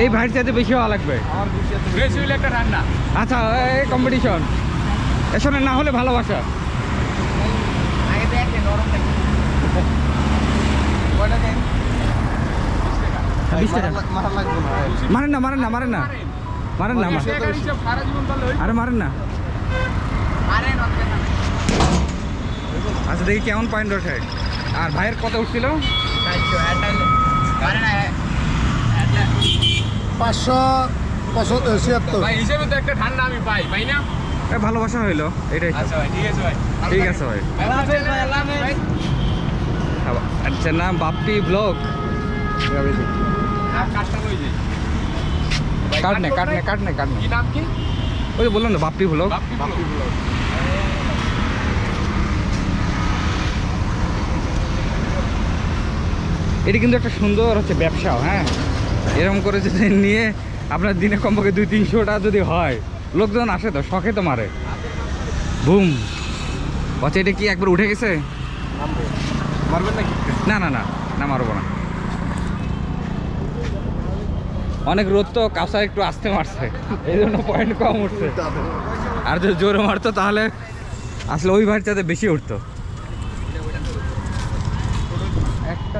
এই ভাইয়ের চাইতে বেশি হওয়া লাগবে? বেশি হইলে একটা ঠান্ডা আচ্ছা এই কম্পিটিশন এসনে না হলে ভালোবাসা। টাকা। মারেন না মারেন না মারেন না। মারেন। না। আরে মারেন না। আচ্ছা দেখি কেমন পয়েন্ট ওঠে। আর ভাইয়ের কত উঠছিল? পাঁচশো পঁচাত্তর ছিয়াত্তর। ভাই হিসেবে তো একটা ঠান্ডা আমি পাই পাই না? এ, ভালোবাসা হইল এটাই আচ্ছা ভাই ঠিক আছে ভাই। ঠিক আছে ভাই। ভাই আচ্ছা নাম বাপ্পি ব্লগ। আর কাজটা লই যাই ভাই, কাট নে কাট কাট নাই? কাট নে কাট নে। কি নাম কি? ওই বললাম না বাপ্পি ব্লগ। এটি কিন্তু একটা সুন্দর হচ্ছে ব্যবসাও হ্যাঁ? এরকম করে যদি নিয়ে আপনার দিনে কমপক্ষে দুই তিনশোটা যদি হয় লোকজন আসে তো শখে তো মারে। বুম। আচ্ছা এটা কি একবার উঠে গেছে? মারবেন নাকি? না না না না মারবো না। অনেক রোদ তো কাঁচা একটু আসতে মারছে। এই জন্য পয়েন্ট কম উঠছে। আর যদি জোরে মারতো তাহলে আসলে ওই ভাইয়ের চাতে বেশি উঠতো। একটা